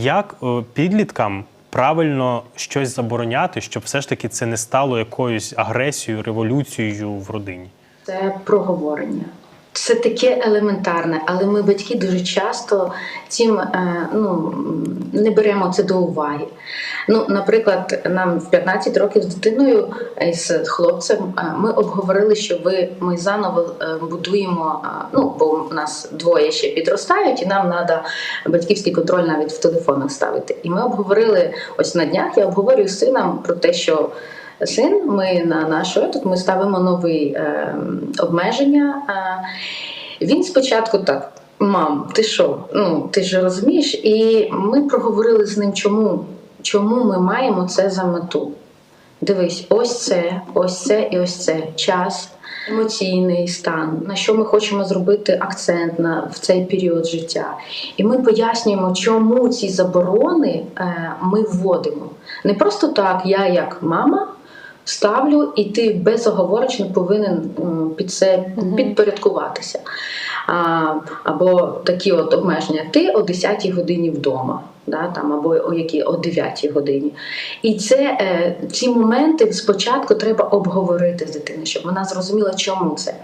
Як е, підліткам правильно щось забороняти, щоб все ж таки це не стало якоюсь агресією, революцією в родині? Це проговорення. Це таке елементарне, але ми, батьки, дуже часто цим е, ну, не беремо це до уваги. Ну, наприклад, нам в 15 років з дитиною е, з хлопцем е, ми обговорили, що ви ми заново будуємо. Ну, бо у нас двоє ще підростають, і нам треба батьківський контроль навіть в телефонах ставити. І ми обговорили ось на днях. Я обговорюю з сином про те, що син, ми на нашу тут ми ставимо нові е, обмеження. Е, він спочатку так. Мам, ти що? Ну ти ж розумієш? І ми проговорили з ним, чому, чому ми маємо це за мету. Дивись, ось це, ось це і ось це час, емоційний стан, на що ми хочемо зробити акцент на в цей період життя. І ми пояснюємо, чому ці заборони е, ми вводимо. Не просто так, я як мама. Ставлю, і ти безоговорочно повинен під це підпорядкуватися. А, або такі от обмеження. Ти о 10 годині вдома, да, там, або о якій о 9 годині. І це, е, ці моменти спочатку треба обговорити з дитиною, щоб вона зрозуміла, чому це.